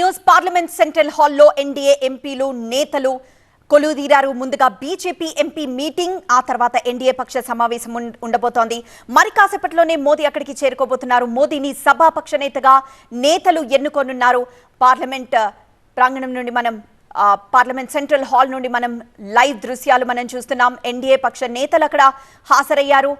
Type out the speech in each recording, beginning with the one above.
News parliament central హాల్లో NDA ఎంపీలు నేతలు కొలుదీరారు ముందుగా బీజేపీ ఎంపీ మీటింగ్ ఆ తర్వాత ఎన్డీఏ పక్ష సమావేశం ఉండబోతోంది. మరి కాసేపట్లోనే మోదీ అక్కడికి చేరుకోబోతున్నారు. మోదీని సభాపక్ష నేతగా నేతలు ఎన్నుకోనున్నారు. పార్లమెంట్ ప్రాంగణం నుండి మనం పార్లమెంట్ సెంట్రల్ హాల్ నుండి మనం లైవ్ దృశ్యాలు మనం చూస్తున్నాం. ఎన్డీఏ పక్ష నేతలు అక్కడ హాజరయ్యారు.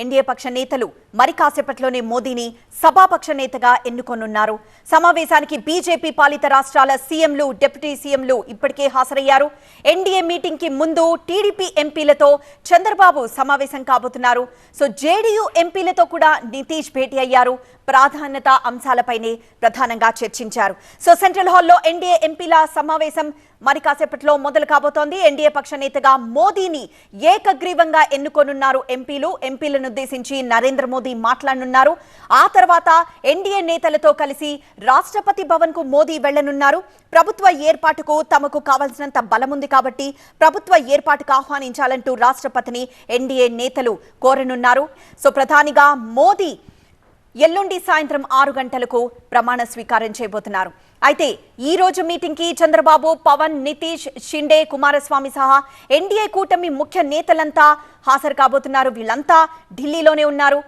ఎన్డీఏ పక్ష నేతలు మరి కాసేపట్లోనే మోదీని సభాపక్ష నేతగా ఎన్నుకోనున్నారు. సమావేశానికి బీజేపీ పాలిత రాష్ట్రాల సీఎంలు డిప్యూటీ సీఎంలు ఇప్పటికే హాజరయ్యారు. ఎన్డీఏ మీటింగ్కి ముందు టీడీపీ ఎంపీలతో చంద్రబాబు సమావేశం కాబోతున్నారు. సో జేడీయూ ఎంపీలతో కూడా నితీష్ భేటీ అయ్యారు. ప్రాధాన్యత అంశాలపైనే ప్రధానంగా చర్చించారు. సో సెంట్రల్ హాల్లో ఎన్డీఏ ఎంపీల సమావేశం మరి కాసేపట్లో మొదలు కాబోతోంది. ఎన్డీఏ పక్ష నేతగా మోదీని ఏకగ్రీవంగా ఎన్నుకోనున్నారు ఎంపీలు. ఎంపీలను ఉద్దేశించి నరేంద్ర మోదీ మాట్లాడనున్నారు. ఆ తర్వాత ఎన్డీఏ నేతలతో కలిసి రాష్ట్రపతి భవన్కు మోదీ వెళ్ళనున్నారు ప్రభుత్వ ఏర్పాటుకు తమకు కావాల్సినంత బలముంది కాబట్టి ప్రభుత్వ ఏర్పాటుకు ఆహ్వానించాలంటూ రాష్ట్రపతిని ఎన్డీఏ నేతలు కోరనున్నారు. సో ప్రధానిగా మోదీ ఎల్లుండి సాయంత్రం ఆరు గంటలకు ప్రమాణ స్వీకారం చేయబోతున్నారు. అయితే ఈ రోజు మీటింగ్కి చంద్రబాబు పవన్ నితీష్ షిండే కుమారస్వామి సహా ఎన్డీఏ కూటమి ముఖ్య నేతలంతా హాజరు కాబోతున్నారు. వీళ్ళంతా ఢిల్లీలోనే ఉన్నారు.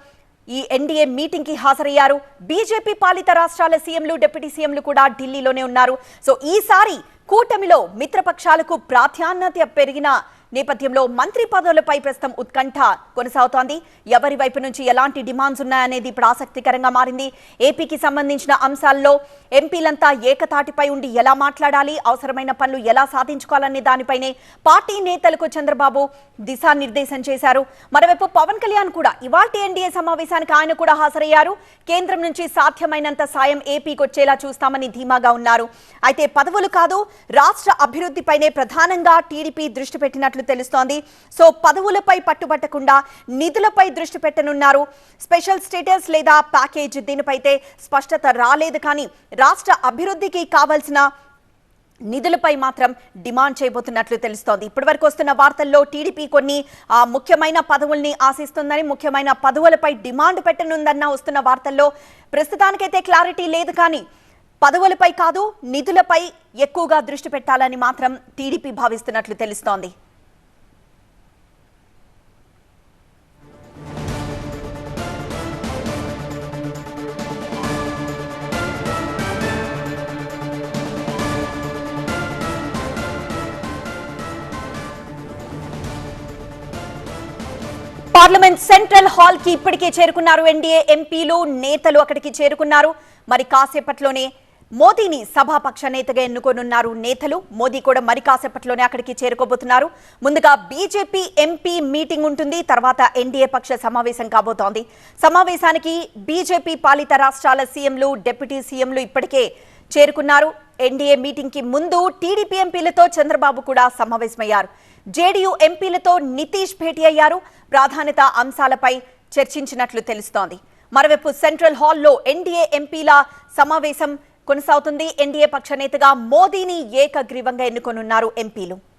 ఈ ఎన్డీఏ మీటింగ్కి హాజరయ్యారు. బీజేపీ పాలిత రాష్ట్రాల సీఎంలు డిప్యూటీ సీఎంలు కూడా ఢిల్లీలోనే ఉన్నారు. సో ఈసారి కూటమిలో మిత్రపక్షాలకు ప్రాధాన్యత పెరిగిన నేపథ్యంలో మంత్రి పదవులపై ప్రస్తుతం ఉత్కంఠ కొనసాగుతోంది. ఎవరి వైపు నుంచి ఎలాంటి డిమాండ్స్ ఉన్నాయనేది ఇప్పుడు ఆసక్తికరంగా మారింది. ఏపీకి సంబంధించిన అంశాల్లో ఎంపీలంతా ఏకతాటిపై ఉండి ఎలా మాట్లాడాలి అవసరమైన పనులు ఎలా సాధించుకోవాలనే దానిపైనే పార్టీ నేతలకు చంద్రబాబు దిశానిర్దేశం చేశారు. మరోవైపు పవన్ కళ్యాణ్ కూడా ఇవాల్టి ఎన్డీఏ సమావేశానికి ఆయన కూడా హాజరయ్యారు. కేంద్రం నుంచి సాధ్యమైనంత సాయం ఏపీకి వచ్చేలా చూస్తామని ధీమాగా ఉన్నారు. అయితే పదవులు కాదు రాష్ట్ర అభివృద్ధిపైనే ప్రధానంగా టీడీపీ దృష్టి పెట్టినట్లు తెలుస్తోంది. సో పదవులపై పట్టుబట్టకుండా నిధులపై దృష్టి పెట్టనున్నారు. స్పెషల్ స్టేటస్ లేదా ప్యాకేజ్ దీనిపైతే స్పష్టత రాలేదు. కానీ రాష్ట్ర అభివృద్ధికి కావాల్సిన నిధులపై మాత్రం డిమాండ్ చేయబోతున్నట్లు తెలుస్తోంది. ఇప్పటివరకు వస్తున్న వార్తల్లో టీడీపీ కొన్ని ముఖ్యమైన పదవుల్ని ఆశిస్తుందని ముఖ్యమైన పదవులపై డిమాండ్ పెట్టనుందన్న వస్తున్న వార్తల్లో ప్రస్తుతానికైతే క్లారిటీ లేదు. కానీ పదవులపై కాదు నిధులపై ఎక్కువగా దృష్టి పెట్టాలని మాత్రం టీడీపీ భావిస్తున్నట్లు తెలుస్తోంది. పార్లమెంట్ సెంట్రల్ హాల్కి ఇప్పటికే చేరుకున్నారు ఎన్డీఏ ఎంపీలు నేతలు అక్కడికి చేరుకున్నారు. మరి కాసేపట్లోనే మోదీని సభాపక్ష నేతగా ఎన్నుకోనున్నారు నేతలు. మోదీ కూడా మరి కాసేపట్లోనే అక్కడికి చేరుకోబోతున్నారు. ముందుగా బీజేపీ ఎంపీ మీటింగ్ ఉంటుంది. తర్వాత ఎన్డీఏ పక్ష సమావేశం కాబోతోంది. సమావేశానికి బీజేపీ పాలిత రాష్ట్రాల సీఎంలు డిప్యూటీ సీఎంలు ఇప్పటికే చేరుకున్నారు. ఎన్డీఏ మీటింగ్కి ముందు టీడీపీ ఎంపీలతో చంద్రబాబు కూడా సమావేశమయ్యారు. జేడీయూ ఎంపీలతో నితీష్ భేటీ అయ్యారు. ప్రాధాన్యత అంశాలపై చర్చించినట్లు తెలుస్తోంది. మరోవైపు సెంట్రల్ హాల్లో ఎన్డీఏ ఎంపీల సమావేశం కొనసాగుతుంది. ఎన్డీఏ పక్ష నేతగా మోదీని ఏకగ్రీవంగా ఎన్నుకొనున్నారు ఎంపీలు.